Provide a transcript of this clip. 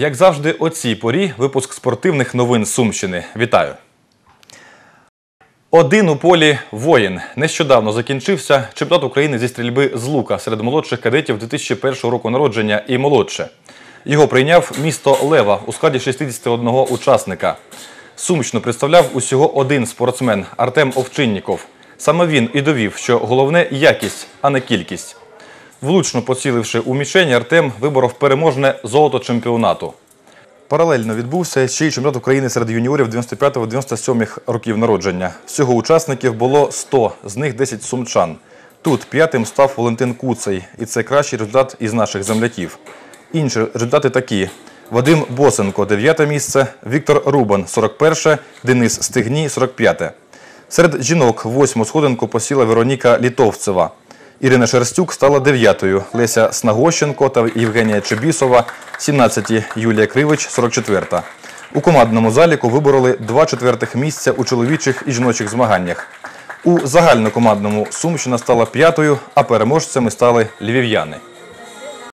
Як завжди, о цій порі випуск спортивних новин Сумщини. Вітаю! Один у полі воїн. Нещодавно закінчився чемпіонат України зі стрільби з лука серед молодших кадетів 2001 року народження і молодше. Його прийняв місто Лева у складі 61 учасника. Сумщину представляв усього один спортсмен Артем Овчинніков. Саме він і довів, що головне якість, а не кількість. Влучно поціливши у мішень, Артем виборов переможне золото чемпіонату. Паралельно відбувся ще й чемпіонат України серед юніорів 95-97 років народження. Всього учасників було 100, з них 10 сумчан. Тут п'ятим став Валентин Куцей, і це кращий результат із наших земляків. Інші результати такі: Вадим Босенко 9 місце, Віктор Рубан 41, Денис Стигній 45. Серед жінок восьму сходинку посіла Вероніка Літовцева. Ірина Шерстюк стала дев'ятою, Леся Снагощенко та Євгенія Чебісова – 17, Юлія Кривич – 44. У командному заліку вибороли два четвертих місця у чоловічих і жіночих змаганнях. У загальнокомандному Сумщина стала п'ятою, а переможцями стали львів'яни.